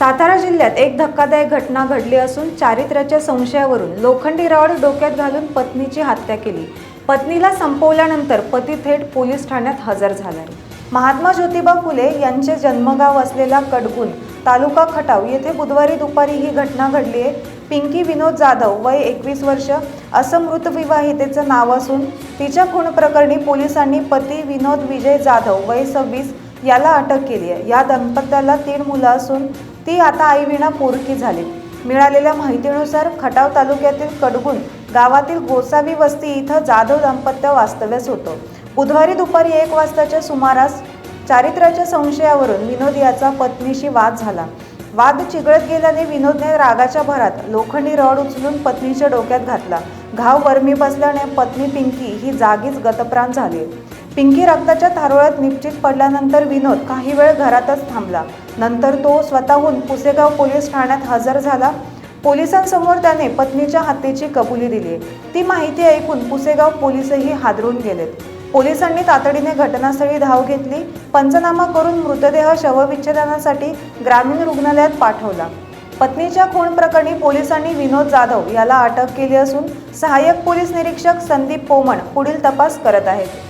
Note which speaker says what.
Speaker 1: Satara जिल्ह्यात एक धक्कादायक घटना घडली असून चारित्र्याच्या संशयावरून लोखंडी रॉड डोक्यात घालून पत्नीची हत्या केली. पत्नीला संपवल्यानंतर पती थेट पोलीस ठाण्यात हजर झाला. महात्मा ज्योतिबा फुले यांचे जन्मगाव असलेला कडगुण तालुका खटाव येथे बुधवारी दुपारी ही घटना घडली आहे. पिंकी विनोद जाधव वय एकवीस वर्ष असं मृतविवाहितेचं नाव असून तिच्या खून प्रकरणी पोलिसांनी पती विनोद विजय जाधव वय सव्वीस याला अटक केली आहे. या दंपत्याला तीन मुलं असून ती आता आईविना पोरकी झाली. मिळालेल्या माहितीनुसार खटाव तालुक्यातील कडगुण गावातील गोसावी वस्ती इथं जाधव दाम्पत्य वास्तव्यास होतं. बुधवारी दुपारी एक वाजताच्या सुमारास चारित्र्याच्या संशयावरून विनोद याचा पत्नीशी वाद झाला. वाद चिघळत गेल्याने विनोदने रागाच्या भरात लोखंडी रॉड उचलून पत्नीच्या डोक्यात घातला. घाव वर्मी बसल्याने पत्नी पिंकी ही जागीच गतप्राण झाली. पिंकी रक्ताच्या थारोळ्यात निश्चित पडल्यानंतर विनोद काही वेळ घरातच थांबला. नंतर तो स्वतःहून पुसेगाव पोलीस ठाण्यात हजर झाला. पोलिसांसमोर त्याने पत्नीच्या हत्येची कबुली दिली. ती माहिती ऐकून पुसेगाव पोलीसही हादरून गेलेत. पोलिसांनी तातडीने घटनास्थळी धाव घेतली. पंचनामा करून मृतदेह शवविच्छेदनासाठी ग्रामीण रुग्णालयात पाठवला. पत्नीच्या खून प्रकरणी पोलिसांनी विनोद जाधव याला अटक केली असून सहाय्यक पोलीस निरीक्षक संदीप पोमण पुढील तपास करत आहेत.